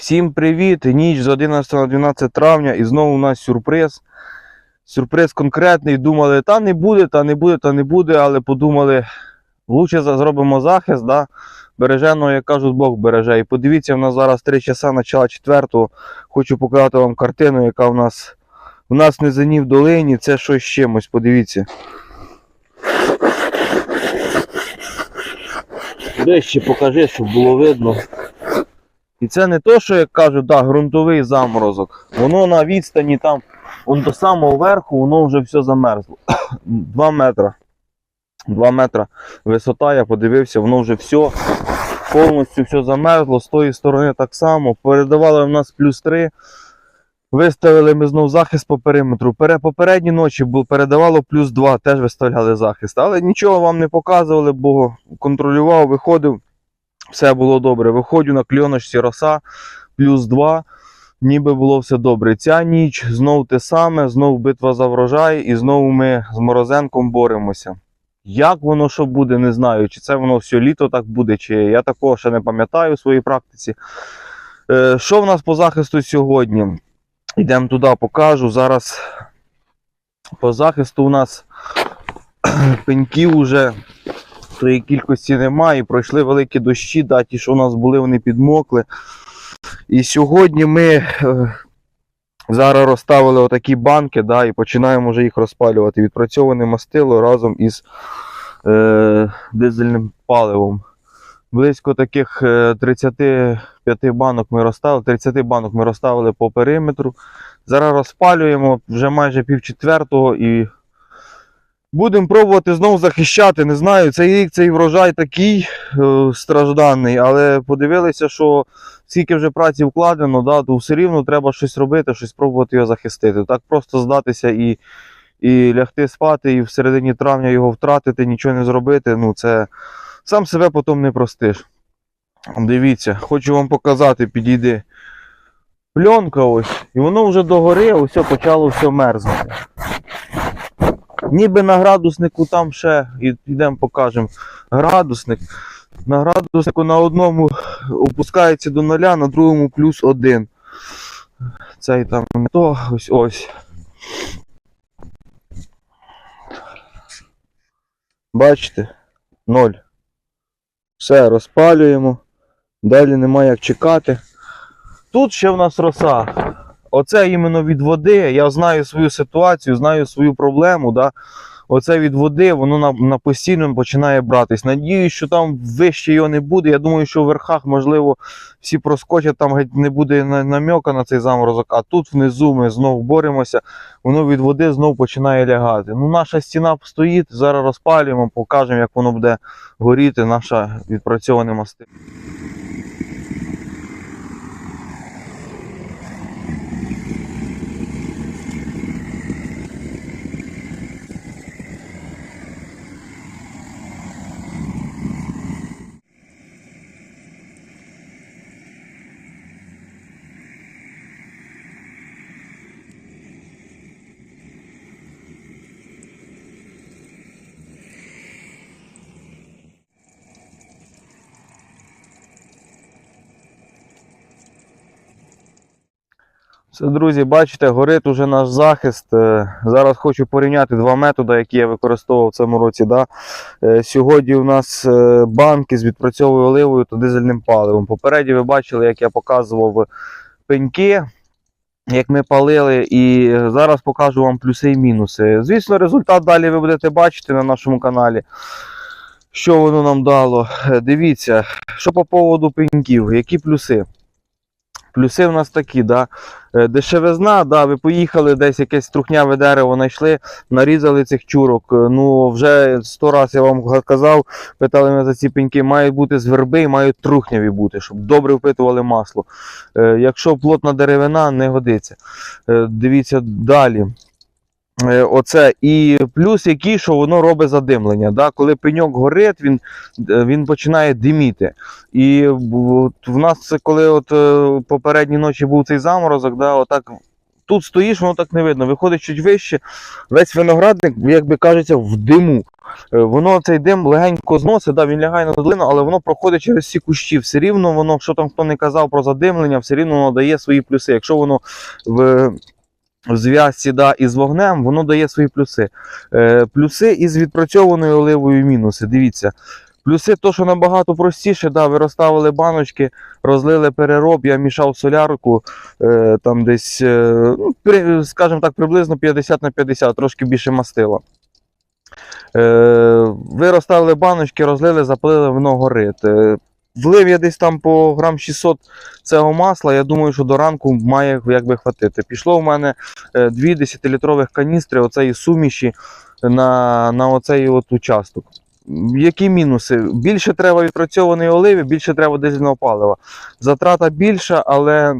Всім привіт! Ніч з 11 на 12 травня і знову у нас сюрприз. Сюрприз конкретний. Думали, та не буде, та не буде, та не буде, але подумали, лучше зробимо захист, да? береженого, як кажуть, Бог береже. І подивіться, в нас зараз 3 часа начала 4 Хочу показати вам картину, яка в нас в нас в низині в долині. Це щось з чимось, подивіться. Дещо покажи, щоб було видно. І це не то, що, як кажуть, да, ґрунтовий заморозок. Воно на відстані там, он до самого верху, воно вже все замерзло. Два метра. Два метра висота, я подивився, воно вже все, повністю все замерзло. З тої сторони так само. Передавали в нас плюс 3. Виставили ми знов захист по периметру. Пере, попередні ночі передавало плюс 2, теж виставляли захист. Але нічого вам не показували, бо контролював, виходив. Все було добре. Виходжу на кльоночці роса, плюс 2. Ніби було все добре. Ця ніч знов те саме, знов битва за врожай, і знову ми з Морозенком боремося. Як воно що буде, не знаю. Чи це воно все літо так буде, чи я такого ще не пам'ятаю у своїй практиці. Е, що в нас по захисту сьогодні? Йдемо туди, покажу. Зараз по захисту у нас пеньків уже тої кількості немає. Пройшли великі дощі, да, ті, що у нас були, вони підмокли. І сьогодні ми е, зараз розставили отакі банки да, і починаємо вже їх розпалювати. Відпрацьоване мастило разом із е, дизельним паливом. Близько таких е, 35 банок ми розставили, 30 банок ми розставили по периметру. Зараз розпалюємо вже майже пів четвертого і будемо пробувати знову захищати. Не знаю, цей рік цей врожай такий е, стражданий, але подивилися, що скільки вже праці вкладено, да, то все рівно треба щось робити, щось пробувати його захистити. Так просто здатися і, і лягти спати, і в середині травня його втратити, нічого не зробити. Ну, це сам себе потім не простиш. Дивіться, хочу вам показати, підійди. Пленка ось, і воно вже догори, ось почало все мерзнути. Ніби на градуснику там ще, йдемо покажемо. Градусник. На градуснику на одному опускається до нуля, на другому плюс один. Цей там то, ось ось. Бачите? Ноль. Все, розпалюємо. Далі нема як чекати. Тут ще в нас роса. Оце іменно від води. Я знаю свою ситуацію, знаю свою проблему. Да? Оце від води, воно на, на постійно починає братись. Надіюсь, що там вище його не буде. Я думаю, що в верхах, можливо, всі проскочать, там геть не буде на- намьока на цей заморозок, а тут внизу ми знову боремося, воно від води знову починає лягати. Ну, наша стіна стоїть, зараз розпалюємо, покажемо, як воно буде горіти, наша відпрацьована мастило. Друзі, бачите, горить уже наш захист. Е, Зараз хочу порівняти два методи, які я використовував в цьому році. Да? Е, Сьогодні у нас е, банки з відпрацьовою оливою та дизельним паливом. Попереді ви бачили, як я показував пеньки, як ми палили, і зараз покажу вам плюси і мінуси. Звісно, результат далі ви будете бачити на нашому каналі. Що воно нам дало? Дивіться, що по поводу пеньків, які плюси? Плюси в нас такі, да. Е, Дешевизна, да, ви поїхали десь якесь трухняве дерево знайшли, нарізали цих чурок. Е, Ну, вже сто разів я вам казав, питали мене за ці пеньки, мають бути з верби мають трухняві бути, щоб добре впитували масло. Е, Якщо плотна деревина, не годиться. Дивіться далі. Е, Оце і плюс який, що воно робить задимлення. Да? Коли пеньок горить, він, е, він починає диміти. І от в нас це коли от е, попередні ночі був цей заморозок, да, отак тут стоїш, воно так не видно. Виходить чуть вище, весь виноградник, як би кажеться, в диму. Воно цей дим легенько зносить, да, він лягає на долину, але воно проходить через всі кущі. Все рівно воно, що там хто не казав про задимлення, все рівно воно дає свої плюси. Якщо воно в, в зв'язці да, із вогнем, воно дає свої плюси. Е, плюси із відпрацьованою оливою мінуси. Дивіться. Плюси, то, що набагато простіше, да, ви розставили баночки, розлили перероб, я мішав солярку, е, там десь, е, ну, скажімо так, приблизно 50 на 50, трошки більше мастила. Е, ви розставили баночки, розлили, запалили, воно горить. Влив я десь там по грам 600 цього масла, я думаю, що до ранку має якби хватити. Пішло в мене е, дві 10-літрових каністри оцеї суміші на, на оцей от участок. Які мінуси? Більше треба відпрацьованої оливи, більше треба дизельного палива. Затрата більша, але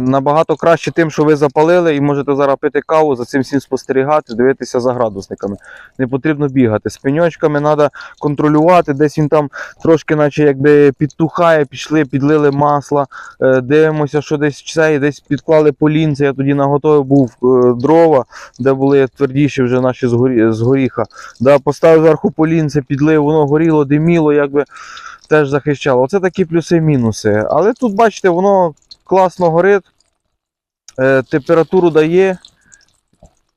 набагато краще тим, що ви запалили і можете зараз пити каву, за цим всім спостерігати, дивитися за градусниками. Не потрібно бігати. З пеньочками треба контролювати, десь він там трошки, наче якби підтухає, пішли, підлили масла, е, дивимося, що десь це, десь підклали полінце. Я тоді наготовив був е, дрова, де були твердіші вже наші з горіха. Да, поставив зверху полінце, підлив, воно горіло, диміло, якби теж захищало. Оце такі плюси-мінуси. Але тут, бачите, воно класно горить, е, температуру дає.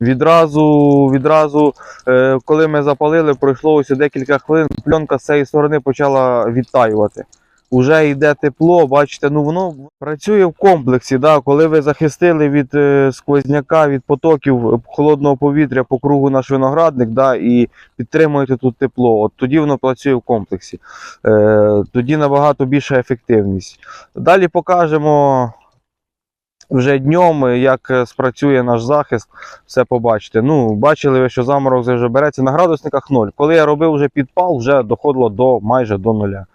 Відразу, відразу, е, коли ми запалили, пройшло ось декілька хвилин, пленка з цієї сторони почала відтаювати. Уже йде тепло, бачите, ну воно працює в комплексі. Да? Коли ви захистили від е, сквозняка, від потоків е, холодного повітря по кругу наш виноградник, да, і підтримуєте тут тепло, от тоді воно працює в комплексі. Е, тоді набагато більша ефективність. Далі покажемо вже днем, як е, спрацює наш захист, все побачите. Ну, бачили ви, що заморозок вже береться на градусниках 0. Коли я робив вже підпал, вже доходило до майже до нуля.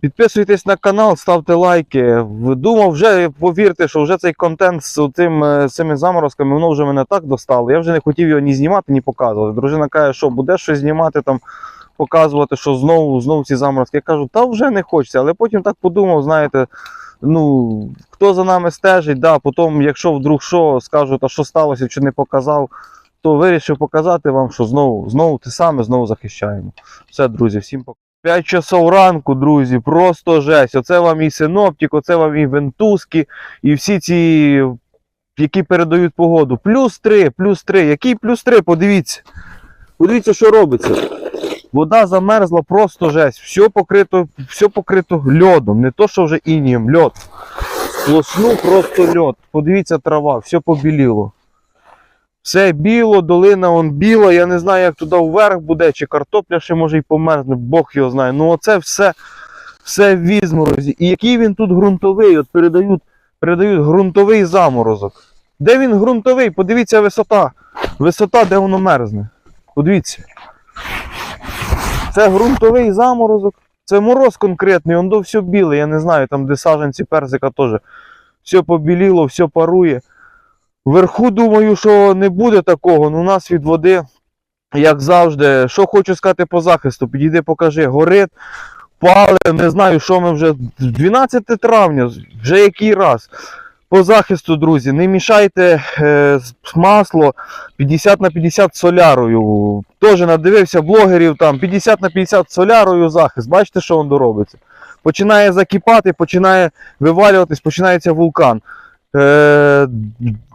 Підписуйтесь на канал, ставте лайки. Думав, вже повірте, що вже цей контент з цим, е, цими заморозками, воно вже мене так достало. Я вже не хотів його ні знімати, ні показувати. Дружина каже, що будеш щось знімати там, показувати, що знову, знову ці заморозки. Я кажу, та вже не хочеться. Але потім так подумав, знаєте, ну, хто за нами стежить, да, потім, якщо вдруг що, скажуть, а що сталося, чи не показав, то вирішив показати вам, що знову, знову те саме, знову захищаємо. Все, друзі, всім пока. 5 часов ранку, друзі, просто жесть. Оце вам і синоптик, оце вам і вентузки, і всі ці, які передають погоду. Плюс 3, плюс 3. Який плюс 3? Подивіться. Подивіться, що робиться. Вода замерзла, просто жесть. Все покрито, все покрито льодом. Не то, що вже інієм, льод. Сплошну просто льод. Подивіться, трава, все побіліло. Все біло, долина он біла. Я не знаю, як туди вверх буде, чи картопля ще може й померзне, Бог його знає. Ну оце все, все в візморозі. І який він тут ґрунтовий, от передають, передають ґрунтовий заморозок. Де він ґрунтовий? Подивіться висота. Висота, де воно мерзне. Подивіться. Це ґрунтовий заморозок. Це мороз конкретний, он до все біле, я не знаю, там де саджанці персика теж. Все побіліло, все парує. Вверху думаю, що не буде такого. Ну, у нас від води, як завжди, що хочу сказати по захисту, підійди, покажи, горить, пале, не знаю, що ми вже 12 травня, вже який раз. По захисту, друзі, не мішайте е, масло 50 на 50 солярою. Теж надивився блогерів там 50 на 50 солярою захист. Бачите, що воно робиться? Починає закипати, починає вивалюватись, починається вулкан. Е,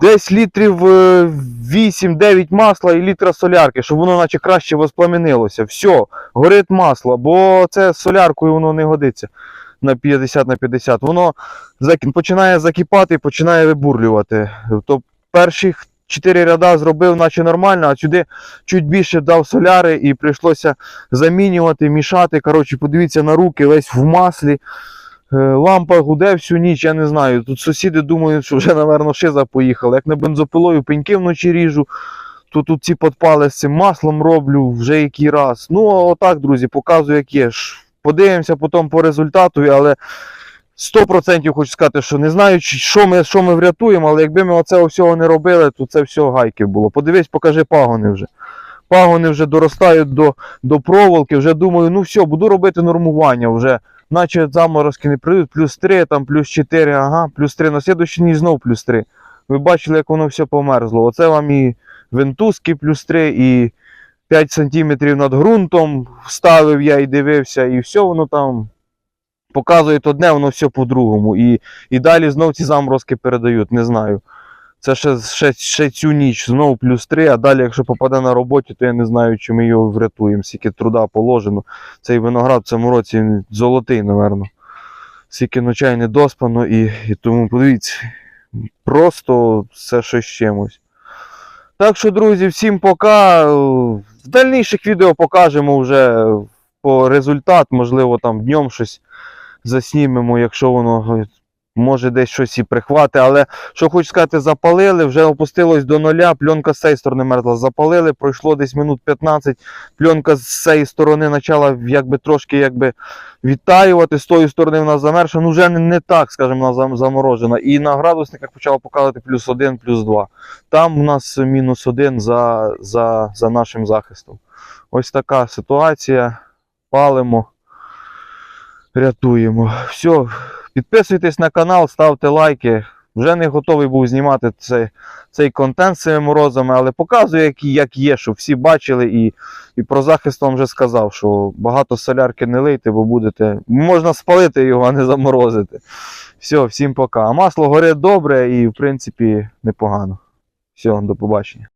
десь літрів е, 8-9 масла і літра солярки, щоб воно наче краще воспламенилося. Все, горить масло, бо це соляркою воно не годиться на 50 на 50. Воно починає закипати і починає вибурлювати. То перші 4 ряда зробив, наче нормально, а сюди чуть більше дав соляри і прийшлося замінювати, мішати. Коротше, подивіться на руки, весь в маслі. Е, Лампа гуде всю ніч, я не знаю. Тут сусіди думають, що вже, напевно, шиза поїхала. Як не бензопилою пеньки вночі ріжу, то тут ці подпали з цим маслом роблю вже який раз. Ну, отак, друзі, показую, як є. Подивимося потім по результату, але 100% хочу сказати, що не знаю, що ми, що ми врятуємо, але якби ми оце всього не робили, то це все гайки було. Подивись, покажи пагони вже. Пагони вже доростають до, до проволоки, вже думаю, ну все, буду робити нормування вже наче заморозки не прийдуть, плюс 3, там плюс 4, ага, плюс 3, на слідущий ніч знов плюс 3. ви бачили, як воно все померзло. Оце вам і вентузки плюс 3, і 5 см над ґрунтом вставив я і дивився, і все воно там показує одне, воно все по-другому. І, і далі знов ці заморозки передають, не знаю. Це ще, ще, ще цю ніч знову плюс 3, а далі, якщо попаде на роботі, то я не знаю, чи ми його врятуємо, скільки труда положено. Цей виноград в цьому році золотий, напевно. Скільки ночей не доспано, і, і тому подивіться, просто все щось з чимось. Так що, друзі, всім пока. В дальніших відео покажемо вже по результат, можливо, там днем щось заснімемо, якщо воно може десь щось і прихвати. Але що хочу сказати, запалили, вже опустилось до нуля, пленка з цієї сторони мерзла. Запалили, пройшло десь минут 15, пленка з цієї сторони почала якби трошки якби відтаювати, з тої сторони вона замерша, ну вже не, не так, скажімо, вона заморожена. І на градусниках почала показувати плюс 1, плюс 2. Там у нас мінус 1 за, за, за нашим захистом. Ось така ситуація. Палимо, рятуємо. Все, підписуйтесь на канал, ставте лайки. Вже не готовий був знімати цей, цей контент з цими морозами, але показую, як, як є, щоб всі бачили. І, і про захист вам вже сказав, що багато солярки не лийте, бо будете. Можна спалити його, а не заморозити. Все, всім пока. А масло горить добре і, в принципі, непогано. Все, до побачення.